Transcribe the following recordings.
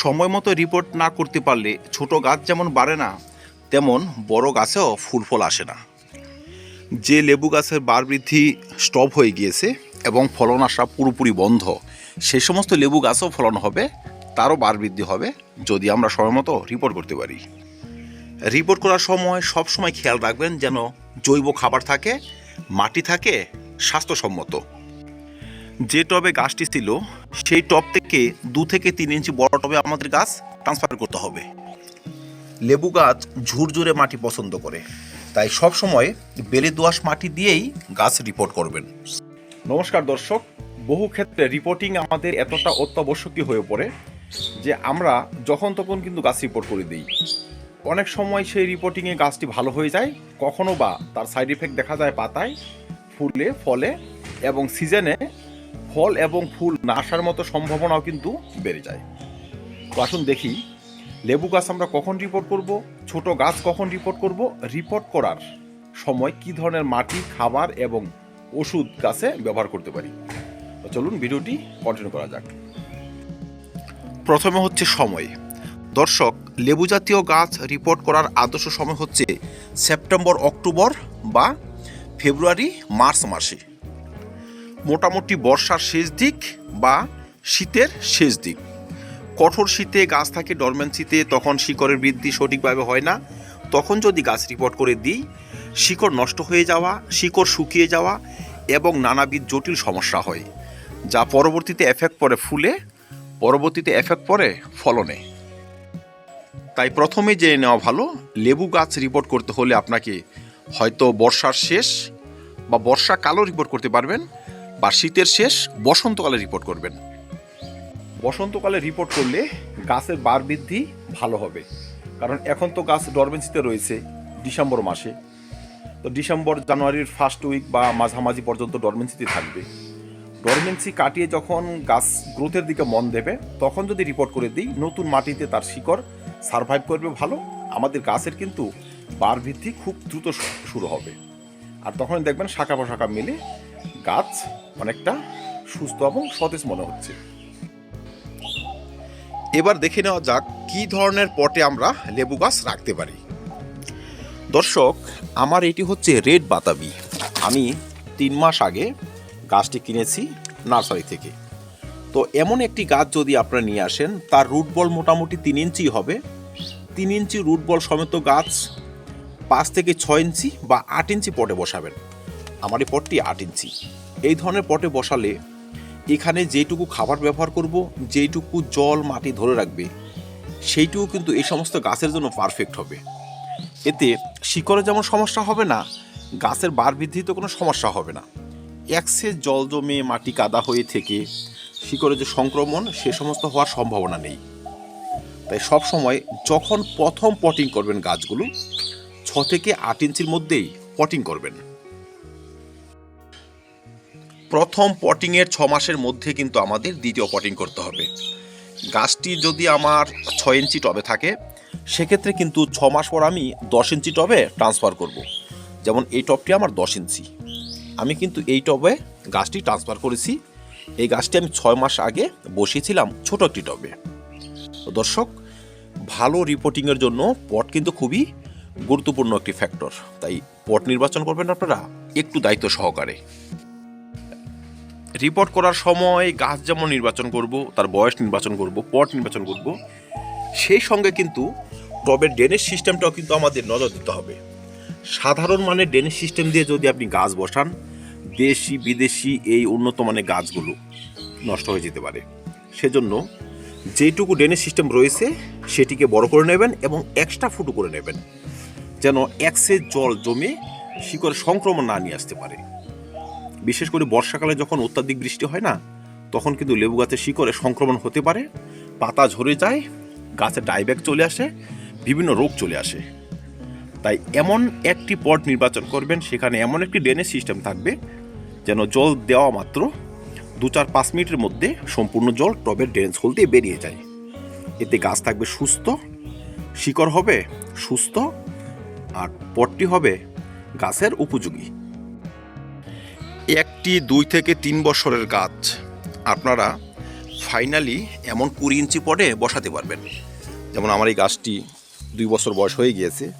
সময় মতো রিপোর্ট না করতে পারলে ছোট গাছ যেমন বাড়ে না, তেমন বড় গাছেও ফুল ফল আসে না। যে লেবু গাছের বার বৃদ্ধি স্টপ হয়ে গিয়েছে এবং ফলন আসা পুরোপুরি বন্ধ সেই সমস্ত লেবু গাছও ফলন হবে, তারও বার বৃদ্ধি হবে যদি আমরা সময় মতো রিপোর্ট করতে পারি। রিপোর্ট করার সময় সব সময় খেয়াল রাখবেন যেন জৈব খাবার থাকে, মাটি থাকে, স্বাস্থ্যসম্মত। যে টবে গাছটি ছিল, সেই টব থেকে দু থেকে তিন ইঞ্চি বড় টবে আমাদের গাছ ট্রান্সফার করতে হবে। লেবু গাছ ঝুরঝুরে মাটি পছন্দ করে, তাই সব সময় বেলে দোআঁশ মাটি দিয়েই গাছ রিপোর্ট করবেন। নমস্কার দর্শক, বহু ক্ষেত্রে রিপোর্টিং আমাদের এতটা অত্যাবশ্যকীয় হয়ে পড়ে যে আমরা যখন তখন কিন্তু গাছ রিপোর্ট করে দিই। অনেক সময় সেই রিপোর্টিংয়ে গাছটি ভালো হয়ে যায়, কখনো বা তার সাইড ইফেক্ট দেখা যায় পাতায়, ফুলে, ফলে এবং সিজনে ফল এবং ফুল না আসার মতো সম্ভাবনাও কিন্তু বেড়ে যায়। তো আসুন দেখি, লেবু গাছ আমরা কখন রিপোর্ট করব? ছোট গাছ কখন রিপোর্ট করব? রিপোর্ট করার সময় কি ধরনের মাটি, খাবার এবং ওষুধ গাছে ব্যবহার করতে পারি? তো চলুন ভিডিওটি কন্টিনিউ করা যাক। প্রথমে হচ্ছে সময়। দর্শক, লেবু জাতীয় গাছ রিপোর্ট করার আদর্শ সময় হচ্ছে সেপ্টেম্বর, অক্টোবর বা ফেব্রুয়ারি, মার্চ মাসে। মোটামুটি বর্ষার শেষ দিক বা শীতের শেষ দিক। কঠোর শীতে গাছ থাকে ডরমেন্সিতে তখন শিকড়ের বৃদ্ধি সঠিকভাবে হয় না। তখন যদি গাছ রিপোর্ট করে দিই, শিকড় নষ্ট হয়ে যাওয়া, শিকড় শুকিয়ে যাওয়া এবং নানাবিধ জটিল সমস্যা হয়, যা পরবর্তীতে এফেক্ট পড়ে ফুলে, পরবর্তীতে এফেক্ট পড়ে ফলনে। তাই প্রথমে জেনে নেওয়া ভালো, লেবু গাছ রিপোর্ট করতে হলে আপনাকে হয়তো বর্ষার শেষ বা বর্ষাকালও রিপোর্ট করতে পারবেন। বা শীতের শেষ বসন্তকালে রিপোর্ট করবেন। বসন্তকালে রিপোর্ট করলে গাছের বার বৃদ্ধি ভালো হবে। কারণ এখন তো গাছ ডরমেন্সিতে রয়েছে ডিসেম্বর মাসে। তো ডিসেম্বর, জানুয়ারির ফার্স্ট উইক বা মাঝামাঝি পর্যন্ত ডরমেন্সিতে থাকবে। ডরমেন্সি কাটিয়ে যখন গাছ গ্রোথের দিকে মন দেবে, তখন যদি রিপোর্ট করে দিই, নতুন মাটিতে তার শিকড় সারভাইভ করবে ভালো। আমাদের গাছের কিন্তু বার বৃদ্ধি খুব দ্রুত শুরু হবে। আর তখন দেখবেন শাখা প্রশাখা মিলে গাছ অনেকটা সুস্থ এবং সতেজ মনে হচ্ছে। এবার দেখে নেওয়া যাক কি ধরনের পটে আমরা লেবু গাছ রাখতে পারি। দর্শক, আমার এটি হচ্ছে রেড বাতাবি। আমি তিন মাস আগে গাছটি কিনেছি নার্সারি থেকে। তো এমন একটি গাছ যদি আপনারা নিয়ে আসেন, তার রুট বল মোটামুটি তিন ইঞ্চি হবে। তিন ইঞ্চি রুট বল সমেত গাছ পাঁচ থেকে ছয় ইঞ্চি বা আট ইঞ্চি পটে বসাবেন। আমার এই পটটি আট ইঞ্চি। এই ধরনের পটে বসালে এখানে যেটুকু খাবার ব্যবহার করব, যেইটুকু জল মাটি ধরে রাখবে, সেইটুকু কিন্তু এই সমস্ত গাছের জন্য পারফেক্ট হবে। এতে শিকড়ে যেমন সমস্যা হবে না, গাছের বার বৃদ্ধিতে কোনো সমস্যা হবে না। একসেস জল জমে মাটি কাদা হয়ে থেকে শিকড়ে যে সংক্রমণ, সে সমস্ত হওয়ার সম্ভাবনা নেই। তাই সব সময় যখন প্রথম পটিং করবেন গাছগুলো, ছ থেকে আট ইঞ্চির মধ্যেই পটিং করবেন। প্রথম পটিংয়ের ছ মাসের মধ্যে কিন্তু আমাদের দ্বিতীয় পটিং করতে হবে। গাছটি যদি আমার ছয় ইঞ্চি টবে থাকে, সেক্ষেত্রে কিন্তু ছ মাস পর আমি দশ ইঞ্চি টবে ট্রান্সফার করব। যেমন এই টবটি আমার দশ ইঞ্চি। আমি কিন্তু এই টবে গাছটি ট্রান্সফার করেছি। এই গাছটি আমি ছয় মাস আগে বসিয়েছিলাম ছোট একটি টবে। দর্শক, ভালো রিপোর্টিংয়ের জন্য পট কিন্তু খুবই গুরুত্বপূর্ণ একটি ফ্যাক্টর তাই পট নির্বাচন করবেন আপনারা একটু দায়িত্ব সহকারে। রিপোর্ট করার সময় গাছ যেমন নির্বাচন করব, তার বয়স নির্বাচন করব পট নির্বাচন করব, সেই সঙ্গে কিন্তু টবের ড্রেনেজ সিস্টেমটাও কিন্তু আমাদের নজর দিতে হবে। সাধারণ মানের ড্রেনেজ সিস্টেম দিয়ে যদি আপনি গাছ বসান, দেশি, বিদেশি এই উন্নত মানের গাছগুলো নষ্ট হয়ে যেতে পারে। সেজন্য যেটুকু ড্রেনেজ সিস্টেম রয়েছে, সেটিকে বড় করে নেবেন এবং এক্সট্রা ফুটো করে নেবেন, যেন একসের জল জমে শিকড় সংক্রমণ না নিয়ে আসতে পারে। বিশেষ করে বর্ষাকালে যখন অত্যাধিক বৃষ্টি হয় না, তখন কিন্তু লেবু গাছের শিকড়ে সংক্রমণ হতে পারে, পাতা ঝরে যায়, গাছে ডাইব্যাক চলে আসে, বিভিন্ন রোগ চলে আসে। তাই এমন একটি পট নির্বাচন করবেন, সেখানে এমন একটি ড্রেনেজ সিস্টেম থাকবে, যেন জল দেওয়া মাত্র দু চার পাঁচ মিনিটের মধ্যে সম্পূর্ণ জল টবের ড্রেনেজ হোল দিয়ে বেরিয়ে যায়। এতে গাছ থাকবে সুস্থ, শিকড় হবে সুস্থ, আর পটটি হবে গাছের উপযোগী। একটি, দুই থেকে তিন বছরের গাছ আপনারা ফাইনালি এমন কুড়ি ইঞ্চি পটে বসাতে পারবেন। যেমন আমার এই গাছটি দুই বছর বয়স হয়ে গিয়েছে।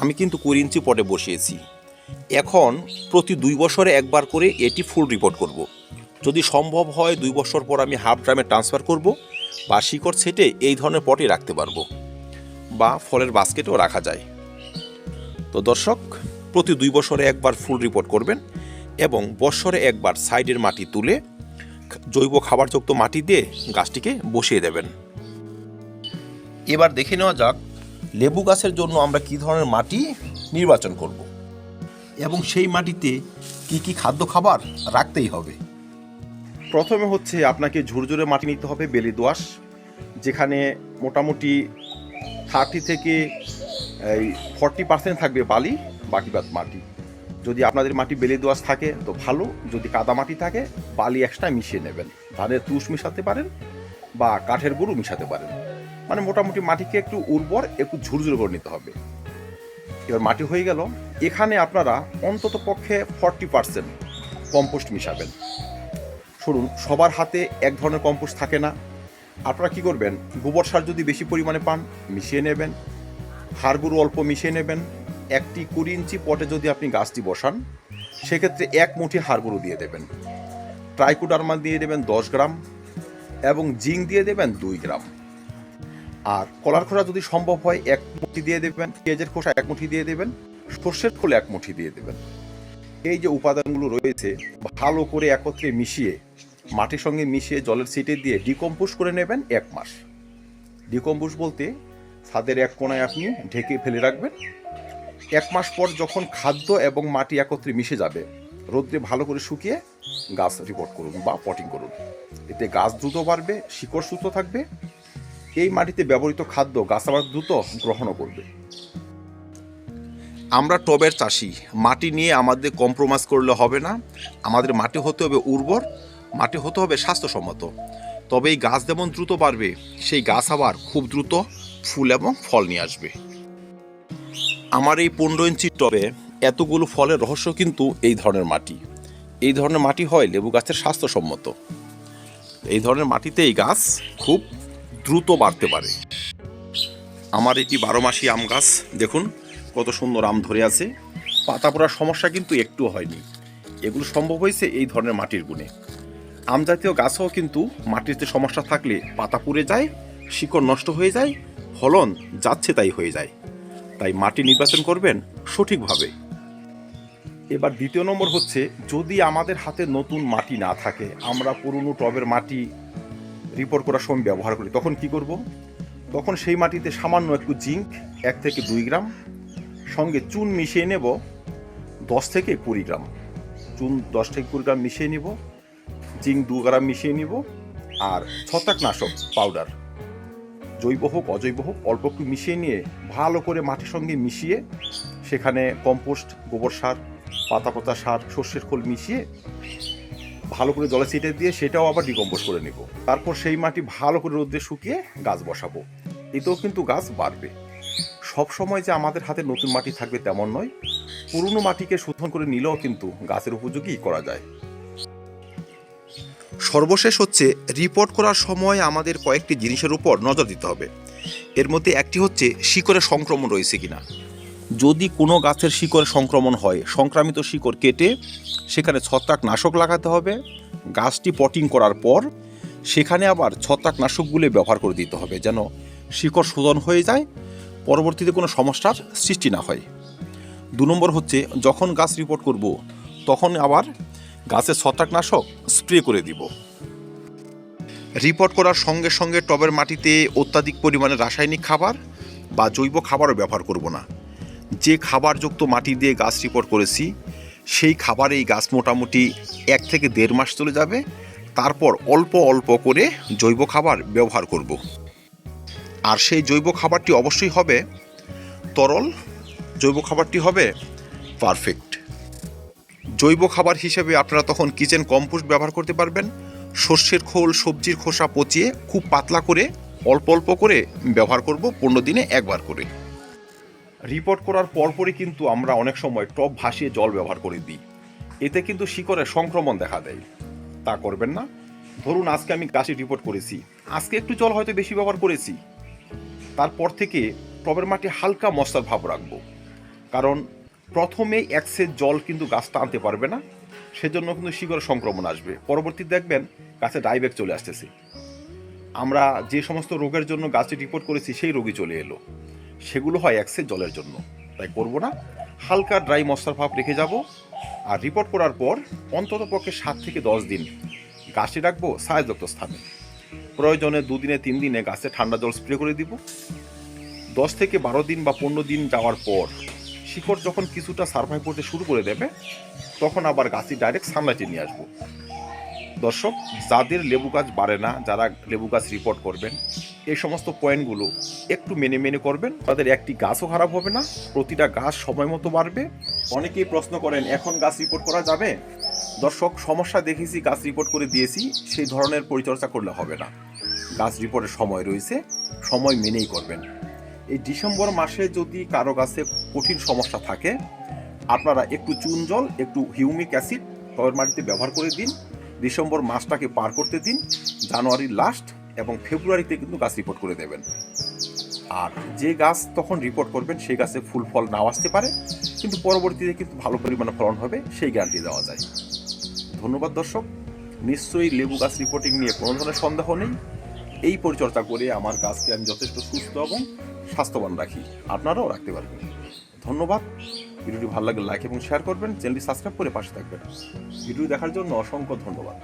আমি কিন্তু কুড়ি ইঞ্চি পটে বসিয়েছি। এখন প্রতি দুই বছরে একবার করে এটি ফুল রিপোর্ট করব। যদি সম্ভব হয় দুই বছর পর আমি হাফ ড্রামে ট্রান্সফার করব বা শিকড় ছেটে এই ধরনের পটে রাখতে পারব বা ফলের বাস্কেটেও রাখা যায়। তো দর্শক, প্রতি দুই বছরে একবার ফুল রিপোর্ট করবেন। এবং বছরে একবার সাইডের মাটি তুলে জৈব খাবারযুক্ত মাটি দিয়ে গাছটিকে বসিয়ে দেবেন। এবার দেখে নেওয়া যাক, লেবু গাছের জন্য আমরা কি ধরনের মাটি নির্বাচন করব এবং সেই মাটিতে কি কি খাদ্য খাবার রাখতেই হবে। প্রথমে হচ্ছে আপনাকে ঝুরঝুরে মাটি নিতে হবে বেলি দোআঁশ, যেখানে মোটামুটি থার্টি থেকে ফর্টি পার্সেন্ট থাকবে বালি, বাকি বাদ মাটি। যদি আপনাদের মাটি বেলে দোয়াশ থাকে, তো ভালো। যদি কাদা মাটি থাকে, বালি এক্সট্রা মিশিয়ে নেবেন। ধানের তুষ মিশাতে পারেন বা কাঠের গরু মিশাতে পারেন। মানে মোটামুটি মাটিকে একটু উর্বর, একটু ঝুরঝুরে করে নিতে হবে। এবার মাটি হয়ে গেল। এখানে আপনারা অন্তত পক্ষে ফর্টি পার্সেন্ট কম্পোস্ট মিশাবেন। শুনুন, সবার হাতে এক ধরনের কম্পোস্ট থাকে না। আপনারা কি করবেন? গোবর সার যদি বেশি পরিমাণে পান, মিশিয়ে নেবেন। হাড়গুঁড়ো অল্প মিশিয়ে নেবেন। একটি কুড়ি ইঞ্চি পটে যদি আপনি গাছটি বসান, সেক্ষেত্রে এক মুঠি হাড়গুঁড়ো দিয়ে দেবেন। ট্রাইকোডার্মা দিয়ে দেবেন দশ গ্রাম এবং জিঙ্ক দিয়ে দেবেন দুই গ্রাম। আর কলার খোসা যদি সম্ভব হয়, এক মুঠি দিয়ে দেবেন। পেঁয়াজের খোসা এক মুঠি দিয়ে দেবেন। সর্ষের খোল এক মুঠি দিয়ে দেবেন। এই যে উপাদানগুলো রয়েছে, ভালো করে একত্রে মিশিয়ে, মাটির সঙ্গে মিশিয়ে জলের সিটে দিয়ে ডিকম্পোজ করে নেবেন এক মাস। ডিকম্পোজ বলতে ছাদের এক কোনায় আপনি ঢেকে ফেলে রাখবেন। এক মাস পর যখন খাদ্য এবং মাটি একত্রে মিশে যাবে, রোদ্রে ভালো করে শুকিয়ে গাছ রিপোর্ট করুন বা পটিং করুন। এতে গাছ দ্রুত বাড়বে, শিকড় সুস্থ থাকবে। এই মাটিতে ব্যবহৃত খাদ্য গাছ আবার দ্রুত গ্রহণও করবে। আমরা টবের চাষি। মাটি নিয়ে আমাদের কম্প্রোমাইজ করলে হবে না। আমাদের মাটি হতে হবে উর্বর, মাটি হতে হবে স্বাস্থ্যসম্মত। তবে এই গাছ যেমন দ্রুত বাড়বে, সেই গাছ আবার খুব দ্রুত ফুল এবং ফল নিয়ে আসবে। আমার এই পনেরো ইঞ্চির টবে এতগুলো ফলের রহস্য কিন্তু এই ধরনের মাটি। এই ধরনের মাটি হয় লেবু গাছের স্বাস্থ্যসম্মত। এই ধরনের মাটিতে এই গাছ খুব দ্রুত বাড়তে পারে। আমার এটি বারো মাসি আম গাছ, দেখুন কত সুন্দর আম ধরে আছে। পাতা পড়ার সমস্যা কিন্তু একটুও হয়নি। এগুলো সম্ভব হয়েছে এই ধরনের মাটির গুণে। আম জাতীয় গাছও কিন্তু মাটিতে সমস্যা থাকলে পাতা পুড়ে যায়, শিকড় নষ্ট হয়ে যায়, ফলন যাচ্ছে তাই হয়ে যায়। তাই মাটি নির্বাচন করবেন সঠিকভাবে। এবার দ্বিতীয় নম্বর হচ্ছে, যদি আমাদের হাতে নতুন মাটি না থাকে, আমরা পুরনো টবের মাটি রিপোর্ট করার সময় ব্যবহার করি, তখন কি করব? তখন সেই মাটিতে সামান্য একটু জিঙ্ক, এক থেকে দুই গ্রাম, সঙ্গে চুন মিশিয়ে নেব, দশ থেকে কুড়ি গ্রাম। চুন দশ থেকে কুড়ি গ্রাম মিশিয়ে নিব, জিঙ্ক দু গ্রাম মিশিয়ে নিব, আর ছত্রাকনাশক পাউডার জৈব হোক, অজৈব হোক, অল্প একটু মিশিয়ে নিয়ে ভালো করে মাটির সঙ্গে মিশিয়ে সেখানে কম্পোস্ট গোবর সার, পাতা পাতা সার, সর্ষের খোল মিশিয়ে ভালো করে জলে ছিটে দিয়ে সেটাও আবার ডিকম্পোজ করে নিব। তারপর সেই মাটি ভালো করে রোদ্রে শুকিয়ে গাছ বসাবো। এতেও কিন্তু গাছ বাড়বে। সব সময় যে আমাদের হাতে নতুন মাটি থাকবে তেমন নয়, পুরনো মাটিকে শোধন করে নিলেও কিন্তু গাছের উপযোগী করা যায়। সর্বশেষ হচ্ছে রিপোর্ট করার সময় আমাদের কয়েকটি জিনিসের উপর নজর দিতে হবে। এর মধ্যে একটি হচ্ছে, শিকড়ের সংক্রমণ রয়েছে কিনা। যদি কোনো গাছের শিকড়ে সংক্রমণ হয়, সংক্রামিত শিকড় কেটে সেখানে ছত্রাকনাশক লাগাতে হবে, গাছটি পটিং করার পর সেখানে আবার ছত্রাকনাশকগুলো ব্যবহার করে দিতে হবে, যেন শিকড় শোধন হয়ে যায়, পরবর্তীতে কোনো সমস্যার সৃষ্টি না হয়। দু নম্বর হচ্ছে, যখন গাছ রিপোর্ট করব, তখন আবার গাছের ছত্রাকনাশক স্প্রে করে দিব। রিপোর্ট করার সঙ্গে সঙ্গে টবের মাটিতে অত্যাধিক পরিমাণে রাসায়নিক খাবার বা জৈব খাবারও ব্যবহার করব না। যে খাবারযুক্ত মাটি দিয়ে গাছ রিপোর্ট করেছি, সেই খাবারেই গাছ মোটামুটি এক থেকে দেড় মাস চলে যাবে। তারপর অল্প অল্প করে জৈব খাবার ব্যবহার করব। আর সেই জৈব খাবারটি অবশ্যই হবে তরল। জৈব খাবারটি হবে পারফেক্ট জৈব খাবার হিসেবে আপনারা তখন কিচেন কম্পোস্ট ব্যবহার করতে পারবেন। সর্ষের খোল, সবজির খোসা পচিয়ে খুব পাতলা করে, অল্প অল্প করে ব্যবহার করব পনেরো দিনে একবার করে। রিপোর্ট করার পরপরই কিন্তু আমরা অনেক সময় টপ ভাসিয়ে জল ব্যবহার করে দিই। এতে কিন্তু শিকড়ের সংক্রমণ দেখা দেয়। তা করবেন না। ধরুন আজকে আমি গাছে রিপোর্ট করেছি। আজকে একটু জল হয়তো বেশি ব্যবহার করেছি। তারপর থেকে টবের মাটি হালকা মশলার ভাব রাখব। কারণ প্রথমে একসের জল কিন্তু গাছটা আনতে পারবে না, সেজন্য কিন্তু শিকড় সংক্রমণ আসবে। পরবর্তী দেখবেন গাছে ডাইব্যাক চলে আসতেছে। আমরা যে সমস্ত রোগের জন্য গাছে রিপোর্ট করেছি, সেই রোগী চলে এলো। সেগুলো হয় একসের জলের জন্য। তাই করব না। হালকা ড্রাই মশলার ভাব রেখে যাব। আর রিপোর্ট করার পর অন্তত পক্ষে সাত থেকে দশ দিন গাছে রাখব ছায়াযুক্ত স্থানে। প্রয়োজনে দুদিনে, তিন দিনে গাছে ঠান্ডা জল স্প্রে করে দিব। দশ থেকে বারো দিন বা পনেরো দিন যাওয়ার পর শিকড় যখন কিছুটা সার্ভাইভ করতে শুরু করে দেবে, তখন আবার গাছটি ডাইরেক্ট সানলাইটে নিয়ে আসব। দর্শক, যাদের লেবু গাছ বাড়ে না, যারা লেবু গাছ রিপোর্ট করবেন, এই সমস্ত পয়েন্টগুলো একটু মেনে মেনে করবেন। তাদের একটি গাছও খারাপ হবে না, প্রতিটা গাছ সময় মতো বাড়বে। অনেকেই প্রশ্ন করেন, এখন গাছ রিপোর্ট করা যাবে? দর্শক, সমস্যা দেখেছি, গাছ রিপোর্ট করে দিয়েছি, সেই ধরনের পরিচর্যা করলে হবে না। গাছ রিপোর্টের সময় রয়েছে, সময় মেনেই করবেন। এই ডিসেম্বর মাসে যদি কারও গাছে কঠিন সমস্যা থাকে, আপনারা একটু চুন জল, একটু হিউমিক অ্যাসিড টবের মাটিতে ব্যবহার করে দিন। ডিসেম্বর মাসটাকে পার করতে দিন। জানুয়ারির লাস্ট এবং ফেব্রুয়ারিতে কিন্তু গাছ রিপোর্ট করে দেবেন। আর যে গাছ তখন রিপোর্ট করবেন, সেই গাছে ফুল, ফল নাও আসতে পারে, কিন্তু পরবর্তীতে কিন্তু ভালো পরিমাণে ফলন হবে, সেই গ্যারান্টি দেওয়া যায়। ধন্যবাদ দর্শক। নিশ্চয়ই লেবু গাছ রিপোর্টিং নিয়ে কোনো ধরনের সন্দেহ নেই। এই পরিচর্যা করে আমার গাছকে আমি যথেষ্ট সুস্থ এবং স্বাস্থ্যবান রাখি। আপনারাও রাখতে পারবেন। ধন্যবাদ। ভিডিওটি ভালো লাগলে লাইক এবং শেয়ার করবেন। চ্যানেলটি সাবস্ক্রাইব করে পাশে থাকবেন। ভিডিও দেখার জন্য অসংখ্য ধন্যবাদ।